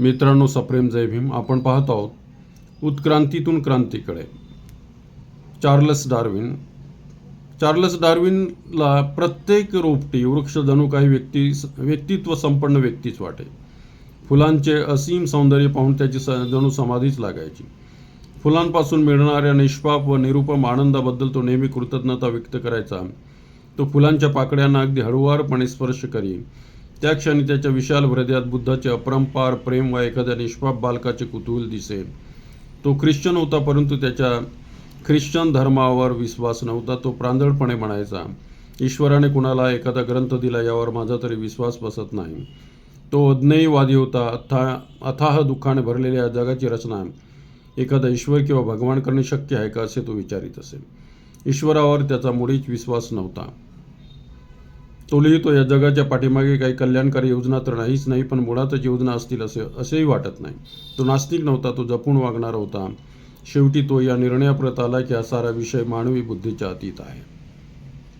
मित्रांनो सप्रेम जय भीम. आपण पाहत आहोत उत्क्रांतीतून क्रांतीकडे. Charles Darwin. चार्लस डार्विनला प्रत्येक रोपटी वृक्ष जणू काही व्यक्ती व्यक्तित्व संपन्न व्यक्तीच वाटे. फुलांचे असीम सौंदर्य पाहून त्याची स जणू समाधीच लागायची. फुलांपासून मिळणाऱ्या निष्पाप व निरुपम आनंदाबद्दल तो नेहमी कृतज्ञता व्यक्त करायचा. तो फुलांच्या पाकड्यांना अगदी हळुवारपणे स्पर्श करी. त्या क्षणी त्याच्या विशाल हृदयात बुद्धाचे अपरंपार प्रेम व एखाद्या निष्पाप बालकाचे कुतूहल दिसे तो ख्रिश्चन होता परंतु त्याच्या ख्रिश्चन धर्मावर विश्वास नव्हता. तो प्रांजळपणे म्हणायचा ईश्वराने कुणाला एखादा ग्रंथ दिला यावर माझा तरी विश्वास बसत नाही. तो अज्ञेयवादी होता. अथा अथाह दुःखाने भरलेल्या जगाची रचना एखादा ईश्वर किंवा भगवान करणे शक्य आहे का असे तो विचारित असेल ईश्वरावर त्याचा मुळीच विश्वास नव्हता. तो लिहितो या जगाच्या पाठीमागे काही कल्याणकारी योजना तर नाहीच नाही पण मुळातच योजना असतील असे असेही वाटत नाही. तो नास्तिक नव्हता तो जपून वागणारा होता. शेवटी तो या निर्णयाप्रत आला की हा सारा विषय मानवी बुद्धीच्या अतीत आहे.